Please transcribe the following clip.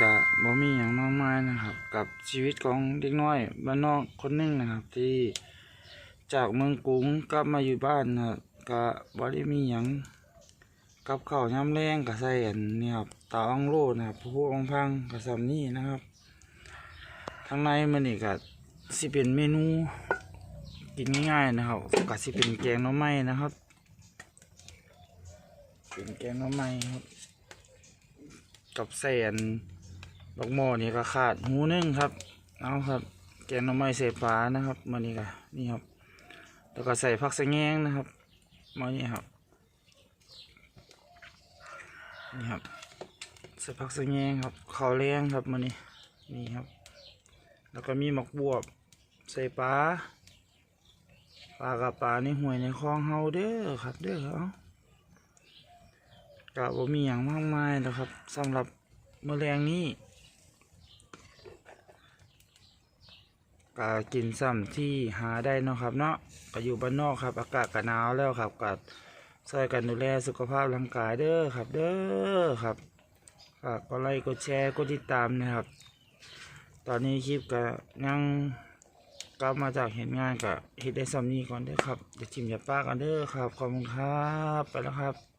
ก็บ่มีหยังมากมายนะครับ กับชีวิตของเด็กน้อยบ้านนอกคนหนึงนะครับ ที่จากเมืองกรุงกลับมาอยู่บ้านนะครับก็บ่ได้มีหยังกับข้าวยามแรงก็ใส่อันนี่ครับตาอังโลนะครับผู้องพังก็สำนี้นะครับทางในมันนี่ก็สิเป็นเมนูกินง่ายๆนะครับก็สิเป็นแกงน่อไม้นะครับ เป็นแกงน่อไม้ครับกับแสน บักหม้อนี่ก็ขาดหูนึงครับ เอาครับ แกงหน่อไม้ใส่ปลานะครับมานี่ก็นี่ครับ แล้วก็ใส่ผักสะแงงนะครับมานี่ครับนี่ครับใส่ผักสะแงงครับข้าวแรงครับมานี่นี่ครับ แล้วก็มีหมกบวบใส่ปลาปลากับปลาในห้วยในคลองเฮาเด้อครับเด้อเอากะบ่มีหยังมากมายนะครับสำหรับเมื้อแรงนี้ กะกินซ้ำที่หาได้เนาะครับ เนาะก็อยู่บ้านนอกครับ อากาศก็หนาวแล้วครับก็ช่วยกันดูแลสุขภาพร่างกายเด้อครับ เด้อครับฝากกดไลค์กดแชร์กดติดตามนะครับ ตอนนี้คลิปก็ยังกลับมาจากเห็นงานกับเฮ็ดได้ซ้ำนี้ก่อนเด้อครับเดี๋ยวจิมอย่าป้ากันเด้อครับขอบคุณครับไปแล้วครับ